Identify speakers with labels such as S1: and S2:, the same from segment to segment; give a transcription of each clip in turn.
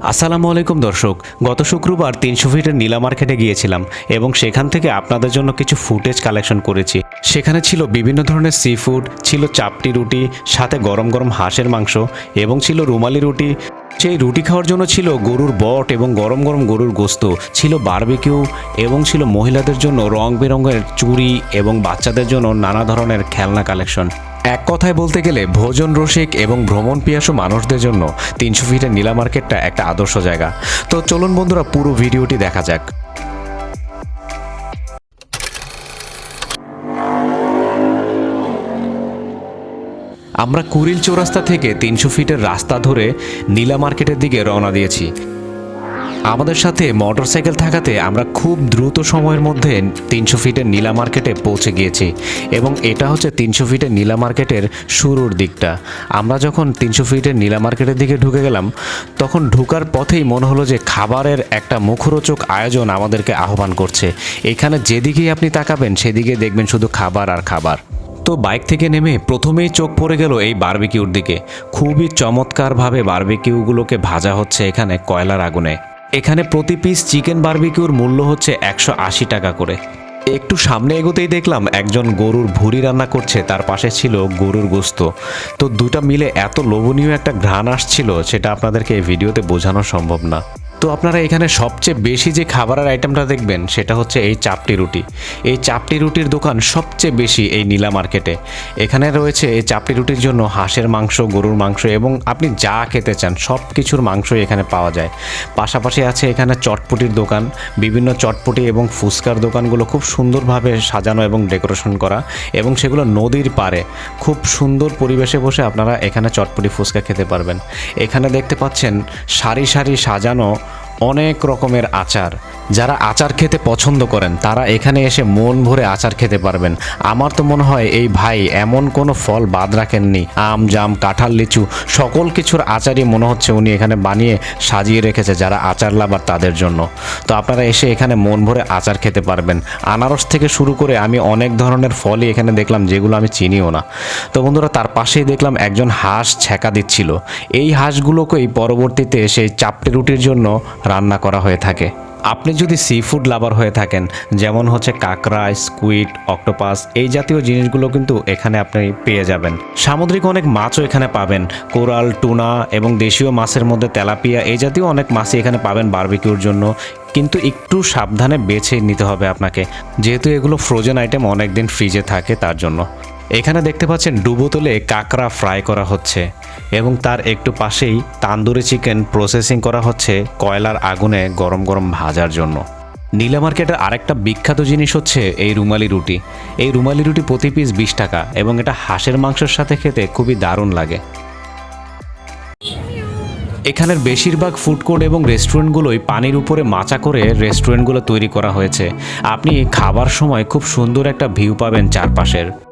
S1: আসসালামু আলাইকুম দর্শক, গত শুক্রবার তিনশো ফিটের নীলা মার্কেটে গিয়েছিলাম এবং সেখান থেকে আপনাদের জন্য কিছু ফুটেজ কালেকশন করেছি। সেখানে ছিল বিভিন্ন ধরনের সি ফুড ছিল চাপটি রুটি, সাথে গরম গরম হাঁসের মাংস এবং ছিল রুমালি রুটি। সেই রুটি খাওয়ার জন্য ছিল গরুর বট এবং গরম গরম গরুর গোস্ত, ছিল বারবিকিউ এবং ছিল মহিলাদের জন্য রং বেরঙের চুড়ি এবং বাচ্চাদের জন্য নানা ধরনের খেলনা কালেকশন। এক কথায় বলতে গেলে ভোজন রসিক এবং ভ্রমণ পিয়াসু মানুষদের জন্য তিনশো ফিটের নীলা মার্কেটটা একটা আদর্শ জায়গা। তো চলুন বন্ধুরা, পুরো ভিডিওটি দেখা যাক। আমরা কুরিল চৌরাস্তা থেকে তিনশো ফিটের রাস্তা ধরে নীলা মার্কেটের দিকে রওনা দিয়েছি। আমাদের সাথে মোটরসাইকেল থাকাতে আমরা খুব দ্রুত সময়ের মধ্যে তিনশো ফিটের নীলা মার্কেটে পৌঁছে গিয়েছি এবং এটা হচ্ছে তিনশো ফিটের নীলা মার্কেটের শুরুর দিকটা। আমরা যখন তিনশো ফিটের নীলা মার্কেটের দিকে ঢুকে গেলাম, তখন ঢুকার পথেই মনে হলো যে খাবারের একটা মুখরোচক আয়োজন আমাদেরকে আহ্বান করছে। এখানে যেদিকেই আপনি তাকাবেন, সেদিকে দেখবেন শুধু খাবার আর খাবার। তো বাইক থেকে নেমে প্রথমেই চোখ পড়ে গেল এই বার্বিকিউর দিকে। খুবই চমৎকারভাবে বার্বিকিউগুলোকে ভাজা হচ্ছে এখানে কয়লার আগুনে। এখানে প্রতি পিস চিকেন বারবিকিউর মূল্য হচ্ছে একশো আশি টাকা করে। একটু সামনে এগোতেই দেখলাম একজন গরুর ভুড়ি রান্না করছে, তার পাশে ছিল গরুর গোস্ত। তো দুটা মিলে এত লোভনীয় একটা ঘ্রাণ আসছিল, সেটা আপনাদেরকে এই ভিডিওতে বোঝানো সম্ভব না। তো আপনারা এখানে সবচেয়ে বেশি যে খাবারের আইটেমটা দেখবেন, সেটা হচ্ছে এই চাপটি রুটি। এই চাপটি রুটির দোকান সবচেয়ে বেশি এই নীলা মার্কেটে। এখানে রয়েছে এই চাপটি রুটির জন্য হাঁসের মাংস, গরুর মাংস এবং আপনি যা খেতে চান সব কিছুর মাংসই এখানে পাওয়া যায়। পাশাপাশি আছে এখানে চটপটির দোকান, বিভিন্ন চটপটি এবং ফুচকার দোকানগুলো খুব সুন্দরভাবে সাজানো এবং ডেকোরেশন করা এবং সেগুলো নদীর পাড়ে। খুব সুন্দর পরিবেশে বসে আপনারা এখানে চটপটি, ফুচকা খেতে পারবেন। এখানে দেখতে পাচ্ছেন সারি সারি সাজানো অনেক রকমের আচার। যারা আচার খেতে পছন্দ করেন, তারা এখানে এসে মন ভরে আচার খেতে পারবেন। আমার তো মনে হয় এই ভাই এমন কোনো ফল বাদ রাখেননি। আম, জাম, কাঁঠাল, লিচু, সকল কিছুর আচারই মনে হচ্ছে উনি এখানে বানিয়ে সাজিয়ে রেখেছে যারা আচার লাভার তাদের জন্য। তো আপনারা এসে এখানে মন ভরে আচার খেতে পারবেন। আনারস থেকে শুরু করে আমি অনেক ধরনের ফলই এখানে দেখলাম যেগুলো আমি চিনিও না। তো বন্ধুরা, তার পাশেই দেখলাম একজন হাঁস ছ্যাঁকা দিচ্ছিল। এই হাঁসগুলোকেই পরবর্তীতে সেই চাপটি রুটির জন্য রান্না করা হয়ে থাকে। আপনি যদি সি ফুড লাভার হয়ে থাকেন, যেমন হচ্ছে কাঁকড়া স্কুইড অক্টোপাস এই জাতীয় জিনিসগুলো কিন্তু এখানে আপনি পেয়ে যাবেন। সামুদ্রিক অনেক মাছও এখানে পাবেন। কোরাল, টুনা এবং দেশীয় মাছের মধ্যে তেলাপিয়া, এই জাতীয় অনেক মাছই এখানে পাবেন বারবিকিউর জন্য। কিন্তু একটু সাবধানে বেছে নিতে হবে আপনাকে, যেহেতু এগুলো ফ্রোজেন আইটেম অনেক দিন ফ্রিজে থাকে তার জন্য। এখানে দেখতে পাচ্ছেন ডুবোতলে কাঁকড়া ফ্রাই করা হচ্ছে। এবং তার একটু পাশেই তান্দুরি চিকেন প্রসেসিং করা হচ্ছে কয়লার আগুনে গরম গরম ভাজার জন্য। নীলা মার্কেটের আরেকটা বিখ্যাত জিনিস হচ্ছে এই রুমালি রুটি। এই রুমালি রুটি প্রতি পিস বিশ টাকা এবং এটা হাঁসের মাংসের সাথে খেতে খুবই দারুণ লাগে। এখানের বেশিরভাগ ফুড কোর্ট এবং রেস্টুরেন্টগুলোই পানির উপরে মাচা করে রেস্টুরেন্টগুলো তৈরি করা হয়েছে। আপনি খাবার সময় খুব সুন্দর একটা ভিউ পাবেন চারপাশের।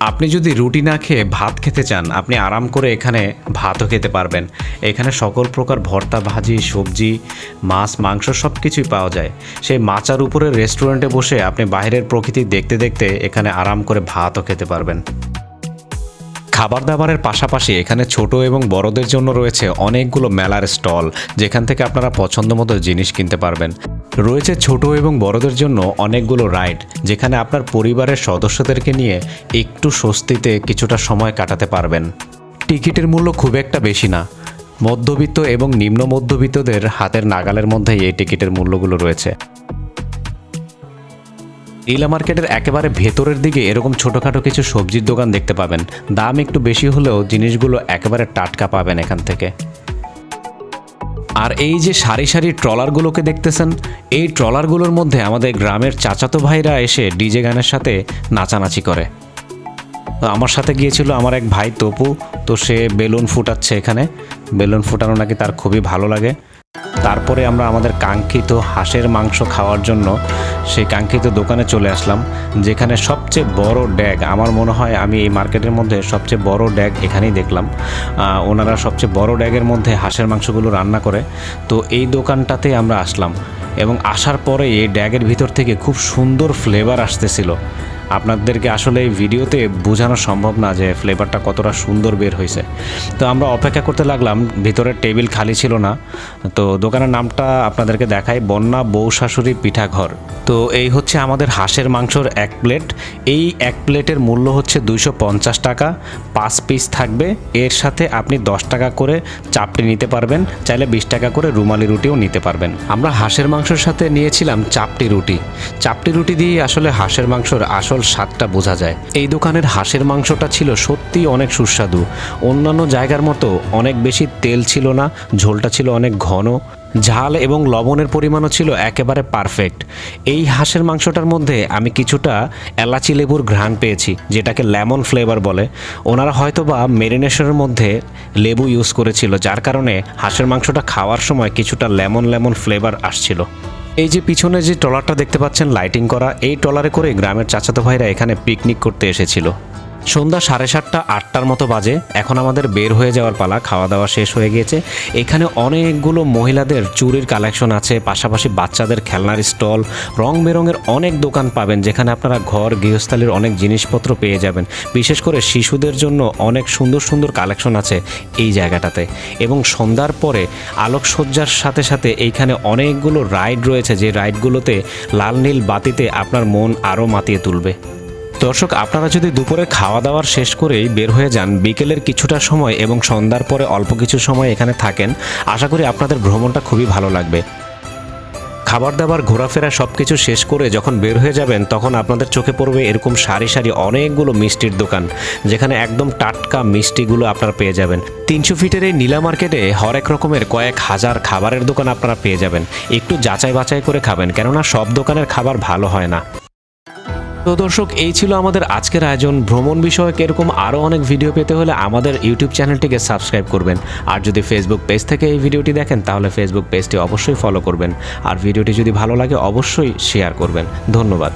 S1: আপনি যদি রুটি না খেয়ে ভাত খেতে চান, আপনি আরাম করে এখানে ভাতও খেতে পারবেন। এখানে সকল প্রকার ভর্তা, ভাজি, সবজি, মাছ, মাংস সব কিছুই পাওয়া যায়। সেই মাচার উপরে রেস্টুরেন্টে বসে আপনি বাইরের প্রকৃতি দেখতে দেখতে এখানে আরাম করে ভাতও খেতে পারবেন। খাবার দাবারের পাশাপাশি এখানে ছোট এবং বড়দের জন্য রয়েছে অনেকগুলো মেলার স্টল, যেখান থেকে আপনারা পছন্দ মতো জিনিস কিনতে পারবেন। রয়েছে ছোট এবং বড়দের জন্য অনেকগুলো রাইড, যেখানে আপনার পরিবারের সদস্যদেরকে নিয়ে একটু স্বস্তিতে কিছুটা সময় কাটাতে পারবেন। টিকিটের মূল্য খুব একটা বেশি না। মধ্যবিত্ত এবং নিম্ন মধ্যবিত্তদের হাতের নাগালের মধ্যেই এই টিকিটের মূল্যগুলো রয়েছে। নীলা মার্কেটের একেবারে ভেতরের দিকে এরকম ছোটোখাটো কিছু সবজির দোকান দেখতে পাবেন। দাম একটু বেশি হলেও জিনিসগুলো একেবারে টাটকা পাবেন এখান থেকে। আর এই যে সারি সারি ট্রলারগুলোকে দেখতেছেন, এই ট্রলারগুলোর মধ্যে আমাদের গ্রামের চাচাতো ভাইরা এসে ডিজে গানের সাথে নাচানাচি করে। আমার সাথে গিয়েছিল আমার এক ভাই তপু, তো সে বেলুন ফুটাচ্ছে এখানে। বেলুন ফুটানো নাকি তার খুবই ভালো লাগে। তারপরে আমরা আমাদের কাঙ্ক্ষিত হাঁসের মাংস খাওয়ার জন্য সেই কাঙ্ক্ষিত দোকানে চলে আসলাম, যেখানে সবচেয়ে বড় ড্যাগ, আমার মনে হয় আমি এই মার্কেটের মধ্যে সবচেয়ে বড় ড্যাগ এখানেই দেখলাম। ওনারা সবচেয়ে বড় ড্যাগের মধ্যে হাঁসের মাংসগুলো রান্না করে। তো এই দোকানটাতে আমরা আসলাম এবং আসার পরে এই ড্যাগের ভিতর থেকে খুব সুন্দর ফ্লেভার আসতেছিল। আপনাদেরকে আসলে এই ভিডিওতে বোঝানো সম্ভব না যে ফ্লেভারটা কতটা সুন্দর বের হয়েছে। তো আমরা অপেক্ষা করতে লাগলাম, ভিতরের টেবিল খালি ছিল না। তো দোকানের নামটা আপনাদেরকে দেখাই, বন্যা বউ শাশুড়ি পিঠাঘর। তো এই হচ্ছে আমাদের হাঁসের মাংসর এক প্লেট। এই এক প্লেটের মূল্য হচ্ছে দুইশো পঞ্চাশ টাকা। পাঁচ পিস থাকবে। এর সাথে আপনি দশ টাকা করে চাপটি নিতে পারবেন। চাইলে বিশ টাকা করে রুমালি রুটিও নিতে পারবেন। আমরা হাঁসের মাংসর সাথে নিয়েছিলাম চাপটি রুটি। চাপটি রুটি দিয়ে আসলে হাঁসের মাংসর আসল স্বাদটা বোঝা যায়। এই দোকানের হাঁসের মাংসটা ছিল সত্যি অনেক সুস্বাদু। অন্যান্য জায়গার মতো অনেক বেশি তেল ছিল না, ঝোলটা ছিল অনেক ঘন। ঝাল এবং লবণের পরিমাণও ছিল একেবারে পারফেক্ট। এই হাঁসের মাংসটার মধ্যে আমি কিছুটা এলাচি লেবুর ঘ্রাণ পেয়েছি, যেটাকে লেমন ফ্লেভার বলে। ওনারা হয়তো বা মেরিনেশনের মধ্যে লেবু ইউজ করেছিল, যার কারণে হাঁসের মাংসটা খাওয়ার সময় কিছুটা লেমন লেমন ফ্লেভার আসছিল। এই যে পিছনে যে ট্রলারটা দেখতে পাচ্ছেন লাইটিং করা, এই ট্রলারে করে গ্রামের চাচাতো ভাইরা এখানে পিকনিক করতে এসেছিল। সন্ধ্যা সাড়ে সাতটা, আটটার মতো বাজে। এখন আমাদের বের হয়ে যাওয়ার পালা খাওয়া দাওয়া শেষ হয়ে গিয়েছে। এখানে অনেকগুলো মহিলাদের চুরির কালেকশন আছে, পাশাপাশি বাচ্চাদের খেলনার স্টল রং বেরঙের অনেক দোকান পাবেন, যেখানে আপনারা ঘর, গৃহস্থালির অনেক জিনিসপত্র পেয়ে যাবেন। বিশেষ করে শিশুদের জন্য অনেক সুন্দর সুন্দর কালেকশন আছে এই জায়গাটাতে। এবং সন্ধ্যার পরে আলোকসজ্জার সাথে সাথে এইখানে অনেকগুলো রাইড রয়েছে, যে রাইডগুলোতে লাল নীল বাতিতে আপনার মন আরও মাতিয়ে তুলবে। দর্শক, আপনারা যদি দুপুরে খাওয়া দাওয়ার শেষ করেই বের হয়ে যান, বিকেলের কিছুটা সময় এবং সন্ধ্যার পরে অল্প কিছু সময় এখানে থাকেন, আশা করি আপনাদের ভ্রমণটা খুবই ভালো লাগবে। খাবার দাবার ঘোরাফেরা সব কিছু শেষ করে যখন বের হয়ে যাবেন, তখন আপনাদের চোখে পড়বে এরকম সারি সারি অনেকগুলো মিষ্টির দোকান, যেখানে একদম টাটকা মিষ্টিগুলো আপনারা পেয়ে যাবেন। তিনশো ফিটের এই নীলা মার্কেটে হরেক রকমের কয়েক হাজার খাবারের দোকান আপনারা পেয়ে যাবেন। একটু যাচাই বাছাই করে খাবেন, কেননা সব দোকানের খাবার ভালো হয় না। তো দর্শক, এই ছিল আমাদের আজকের আয়োজন। ভ্রমণ বিষয়ক এরকম আরও অনেক ভিডিও পেতে হলে আমাদের ইউটিউব চ্যানেলটিকে সাবস্ক্রাইব করবেন। আর যদি ফেসবুক পেজ থেকে এই ভিডিওটি দেখেন, তাহলে ফেসবুক পেজটি অবশ্যই ফলো করবেন। আর ভিডিওটি যদি ভালো লাগে, অবশ্যই শেয়ার করবেন। ধন্যবাদ।